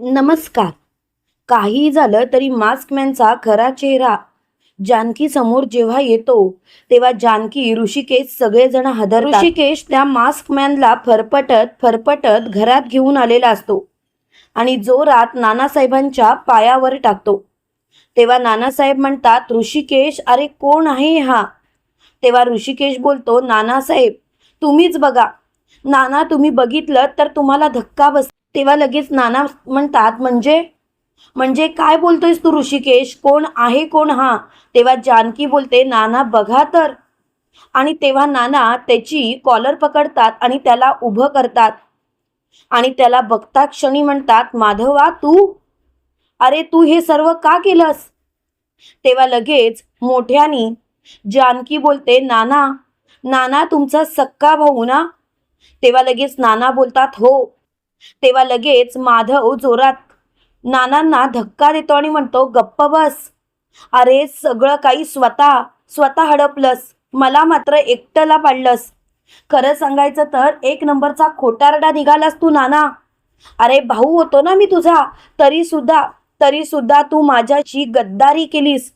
नमस्कार. काही झालं तरी मास्कमॅनचा खरा चेहरा जानकी समोर जेव्हा येतो तेव्हा जानकी ऋषिकेश सगळेजण हदर ऋषिकेश त्या मास्कमॅनला फरफटत फरफटत घरात घेऊन आलेला असतो आणि जोरात नानासाहेबांच्या पायावर टाकतो. तेव्हा नानासाहेब म्हणतात ऋषिकेश अरे कोण आहे हा? तेव्हा ऋषिकेश बोलतो नानासाहेब तुम्हीच बघा. नाना तुम्ही बघितलं तर तुम्हाला धक्का बस तेव्हा लगेच नाना म्हणतात म्हणजे म्हणजे काय बोलतोयस तू ऋषिकेश? कोण आहे कोण हा? तेव्हा जानकी बोलते नाना बघा तर. आणि तेव्हा नाना त्याची कॉलर पकडतात आणि त्याला उभं करतात. आणि त्याला बघता क्षणी म्हणतात माधवा तू? अरे तू हे सर्व का केलंस? तेव्हा लगेच मोठ्यानी जानकी बोलते नाना नाना तुमचा सक्का भाऊ ना? तेव्हा लगेच नाना बोलतात हो तेव्हा लगेच माधव जोरात नानांना धक्का देतो आणि म्हणतो गप्प बस. अरे सगळं काही स्वतः स्वतः हडपलंस. मला मात्र एकट्याला पाडलंस. खरं सांगायचं तर एक नंबरचा खोटारडा निघालास तू नाना. अरे भाऊ होतो ना मी तुझा. तरी सुद्धा तरी सुद्धा तू माझ्याशी गद्दारी केलीस.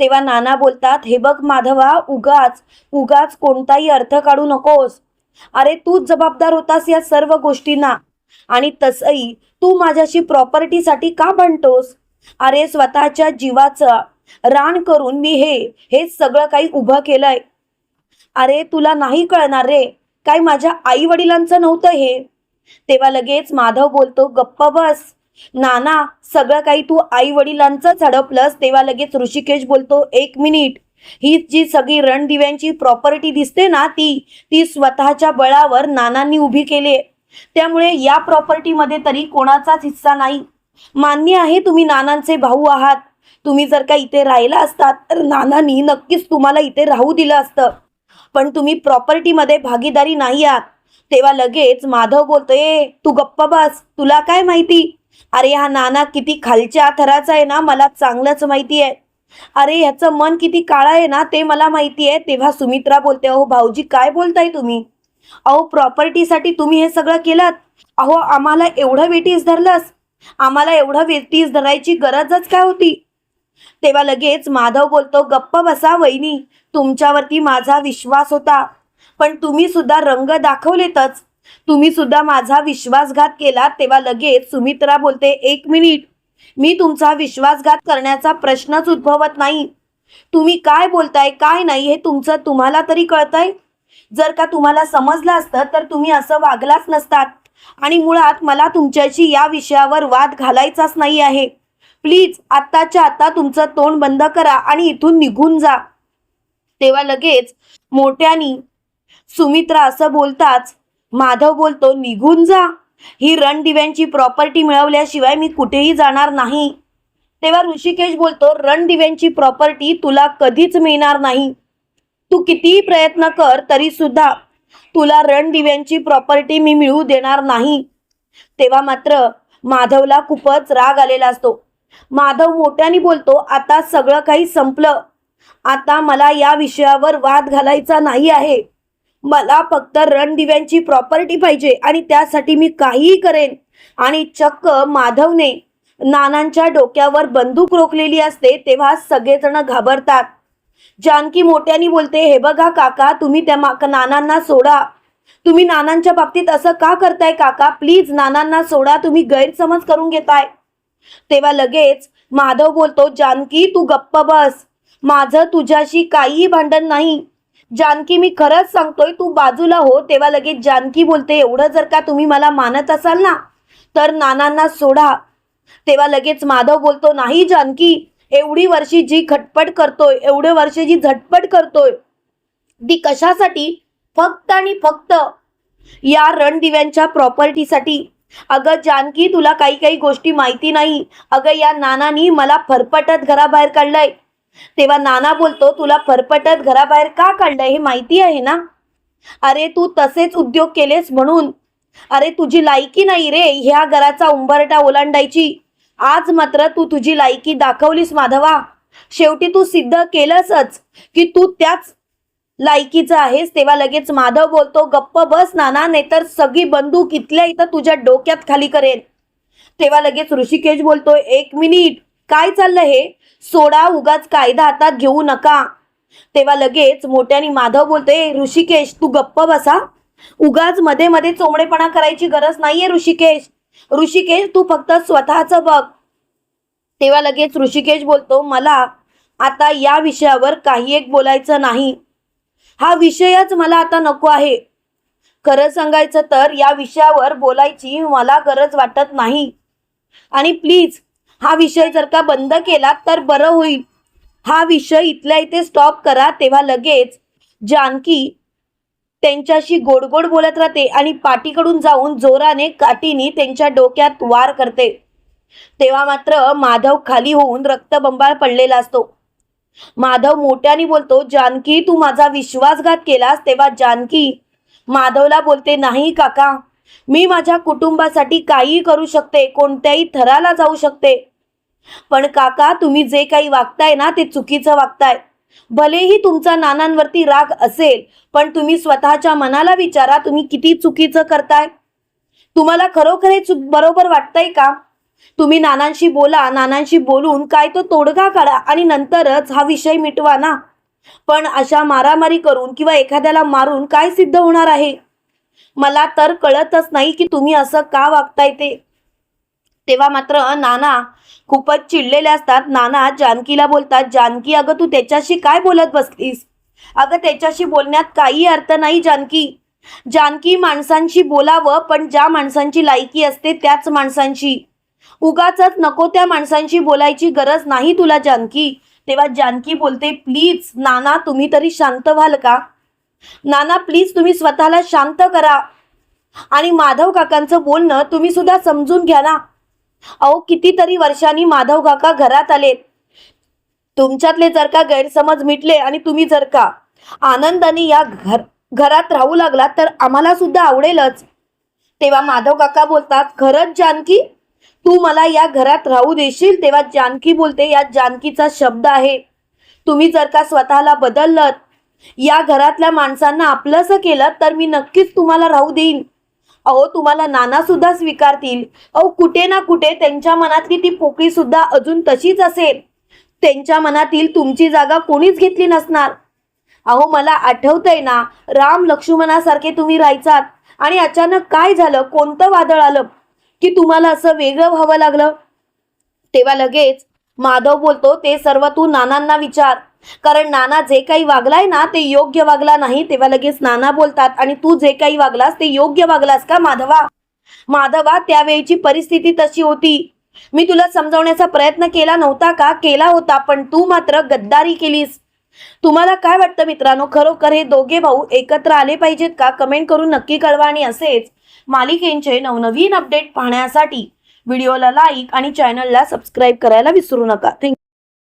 तेव्हा नाना बोलतात हे बघ माधवा उगाच उगाच कोणताही अर्थ काढू नकोस. अरे तूच जबाबदार होतास या सर्व गोष्टींना. आणि तसही तू माझ्याशी प्रॉपर्टीसाठी का बनतोस? अरे स्वतःच्या जीवाचं रान करून मी हे हे सगळं काही उभं केलंय. अरे तुला नाही कळणार रे काय माझ्या आई वडिलांचं नव्हतं हे? तेव्हा लगेच माधव बोलतो गप्प बस. नाना सगळं काही तू आई वडिलांचंच हडपलंस. तेव्हा लगेच ऋषिकेश बोलतो एक मिनिट ही जी सगळी रणदिव्यांची प्रॉपर्टी दिसते ना ती ती स्वतःच्या बळावर नानांनी उभी केली त्यामुळे या प्रॉपर्टीमध्ये तरी कोणाचाच हिस्सा नाही. मान्य आहे तुम्ही नानांचे भाऊ आहात. तुम्ही जर का इथे राहिला असतात तर नानांनी नक्कीच तुम्हाला इथे राहू दिलं असतं. पण तुम्ही प्रॉपर्टीमध्ये भागीदारी नाही आहात. तेव्हा लगेच माधव बोलतोय तू गप्प बस तुला काय माहिती? अरे हा नाना किती खालच्या थराचा आहे ना मला चांगलंच माहिती आहे. अरे ह्याचं मन किती काळा आहे ना ते मला माहिती आहे. तेव्हा सुमित्रा बोलते अहो भाऊजी काय बोलताय तुम्ही? अहो प्रॉपर्टीसाठी तुम्ही हे सगळं केलं अहो आम्हाला एवढं वेटीस धरलंस. आम्हाला एवढं वेटीस धरायची गरजच काय होती? तेव्हा लगेच माधव बोलतो गप्प बसा वहिनी तुमच्यावरती माझा विश्वास होता. पण तुम्ही सुद्धा रंग दाखवलेतच. तुम्ही सुद्धा माझा विश्वासघात केला. तेव्हा लगेच सुमित्रा बोलते एक मिनिट. मी तुमचा विश्वासघात करण्याचा प्रश्नच उद्भवत नाही. तुम्ही काय बोलताय काय नाही हे तुमचं तुम्हाला तरी कळतंय? जर का तुम्हाला समजलं असतं तर तुम्ही असं वागलाच नसतात. आणि मुळात मला तुमच्याशी या विषयावर वाद घालायचाच नाही आहे. प्लीज आत्ताच्या आता तुमचं तोंड बंद करा आणि इथून निघून जा. तेव्हा लगेच मोठ्यानी सुमित्रा असं बोलताच माधव बोलतो निघून जा. ही रणदिव्यांची प्रॉपर्टी मिळवल्याशिवाय मी कुठेही जाणार नाही. तेव्हा ऋषिकेश बोलतो रणदिव्यांची प्रॉपर्टी तुला कधीच मिळणार नाही. तू कितीही प्रयत्न कर तरी सुद्धा तुला रणदिव्यांची प्रॉपर्टी मी मिळवू देणार नाही. तेव्हा मात्र माधवला खूपच राग आलेला असतो. माधव मोठ्याने बोलतो आता सगळं काही संपलं. आता मला या विषयावर वाद घालायचा नाही आहे. मला फक्त रणदिव्यांची प्रॉपर्टी पाहिजे आणि त्यासाठी मी काहीही करेन. आणि चक्क माधवने नानांच्या डोक्यावर बंदूक रोखलेली असते तेव्हा सगळेजण घाबरतात. जानकी मोठ्यानी बोलते हे बघा काका तुम्ही त्या नानांना सोडा. तुम्ही नानांच्या बाबतीत असं का करताय काका? प्लीज नानांना सोडा तुम्ही गैरसमज करून घेताय. तेव्हा लगेच माधव बोलतो जानकी तू गप्प बस. माझं तुझ्याशी काहीही भांडण नाही. जानकी मी खरंच सांगतोय तू बाजूला हो. तेव्हा लगेच जानकी बोलते एवढं जर का तुम्ही मला मानत असाल ना तर नानांना सोडा. तेव्हा लगेच माधव बोलतो नाही जानकी एवढी वर्षी जी खटपट करतोय एवढे वर्ष जी झटपट करतोय ती कशासाठी? फक्त आणि फक्त या रणदिव्यांच्या प्रॉपर्टीसाठी. अगं जानकी तुला काही काही गोष्टी माहिती नाही. अगं या नानानी मला फरफटत घराबाहेर काढलंय. तेव्हा नाना बोलतो तुला फरफटत घराबाहेर का काढलंय? हे माहिती आहे ना? अरे तू तसेच उद्योग केलेस म्हणून. अरे तुझी लायकी नाही रे ह्या घराचा उंबरटा ओलांडायची. आज मात्र तू तुझी लायकी दाखवलीस माधवा. शेवटी तू सिद्ध केलंसच की तू त्याच लायकीचं आहेस तेव्हा लगेच माधव बोलतो गप्प बस नाना नाहीतर सगळी बंदूक इथल्या इथं तुझ्या डोक्यात खाली करेल तेव्हा लगेच ऋषिकेश बोलतोय एक मिनिट काय चाललंय हे? सोडा उगाच कायदा हातात घेऊ नका. तेव्हा लगेच मोठ्याने माधव बोलतोय ऋषिकेश तू गप्प बसा. उगाच मध्ये मध्ये चोमडेपणा करायची गरज नाहीये ऋषिकेश. ऋषिकेश तू फक्त स्वतःच बघ. तेव्हा लगेच ऋषिकेश बोलतो मला आता या विषयावर काही एक बोलायचं नाही. हा विषयच मला आता नको आहे. खरं सांगायचं तर या विषयावर बोलायची मला गरज वाटत नाही. आणि प्लीज हा विषय जर का बंद केला तर बरं होईल. हा विषय इथल्या इथे स्टॉप करा तेव्हा लगेच जानकी त्यांच्याशी गोड गोड बोलत राहते आणि पाठीकडून जाऊन जोराने काठीने त्यांच्या डोक्यात वार करते. तेव्हा मात्र माधव खाली होऊन रक्तबंबाळ पडलेला असतो. माधव मोठ्याने बोलतो जानकी तू माझा विश्वासघात केलास तेव्हा जानकी माधवला बोलते नाही काका मी माझ्या कुटुंबासाठी काहीही करू शकते कोणत्याही थराला जाऊ शकते. पण काका तुम्ही जे काही वागताय ना ते चुकीचं वागताय. भलेही तुमचा नानांवरती राग असेल पण तुम्ही स्वतःच्या मनाला विचारा तुम्ही किती चुकीचं करताय. तुम्हाला खरोखर हे बरोबर वाटतंय का? तुम्ही नानांशी बोला नानांशी बोलून काय तो तोडगा काढा आणि नंतरच हा विषय मिटवा ना. पण अशा मारामारी करून किंवा एखाद्याला मारून काय सिद्ध होणार आहे? मला तर कळतच नाही की तुम्ही असं का वागताय ते. तेव्हा मात्र नाना खूपच चिडलेले असतात. नाना जानकीला बोलतात जानकी अगं तू त्याच्याशी काय बोलत बसलीस? अगं त्याच्याशी बोलण्यात काही अर्थ नाही जानकी. जानकी माणसांशी बोलावं पण ज्या माणसांची लायकी असते त्याच माणसांशी. उगाच नको त्या माणसांशी बोलायची गरज नाही तुला जानकी. तेव्हा जानकी बोलते प्लीज नाना तुम्ही तरी शांत व्हाल का? नाना प्लीज तुम्ही स्वतःला शांत करा. आणि माधव काकांचं बोलणं तुम्ही सुद्धा समजून घ्या ना. अहो कितीतरी वर्षांनी माधव काका घरात आलेत तुमच्यातले जर का गैरसमज मिटले आणि तुम्ही जर का आनंदाने या घर घरात राहू लागलात तर आम्हाला सुद्धा आवडेलच. तेव्हा माधव काका बोलतात खरंच जानकी तू मला या घरात राहू देशील? तेव्हा जानकी बोलते या जानकीचा शब्द आहे. तुम्ही जर का स्वतःला बदललत या घरातल्या माणसांना आपलंसं केलं तर मी नक्कीच तुम्हाला राहू देईन. अहो तुम्हाला नाना सुद्धा स्वीकारतील. अहो कुठे ना कुठे त्यांच्या मनातली ती पोकळी सुद्धा अजून तशीच असेल. त्यांच्या मनातील तुमची जागा कोणीच घेतली नसणार. अहो मला आठवतंय ना राम लक्ष्मणासारखे तुम्ही राहायचात आणि अचानक काय झालं कोणतं वादळ आलं? की तुम्हाला असं वेगळं व्हावं लागलं? तेव्हा लगेच माधव बोलतो ते सर्व तू नानांना विचार. कारण नाना जे काही वागलाय ना ते योग्य वागला नाही तेव्हा लगेच नाना बोलतात. आणि तू जे काही वागलास ते योग्य वागलास का माधवा? माधवा त्यावेळीची परिस्थिती तशी होती. मी तुला समजवण्याचा प्रयत्न केला नव्हता का? केला होता पण तू मात्र गद्दारी केलीस. तुम्हाला काय वाटतं मित्रांनो? खरोखर हे दोघे भाऊ एकत्र आले पाहिजेत का? कमेंट करून नक्की कळवा आणि असेच मालिकेंचे नवनवीन अपडेट पाहण्यासाठी व्हिडिओला लाईक आणि चॅनलला सबस्क्राईब करायला विसरू नका. थँक्यू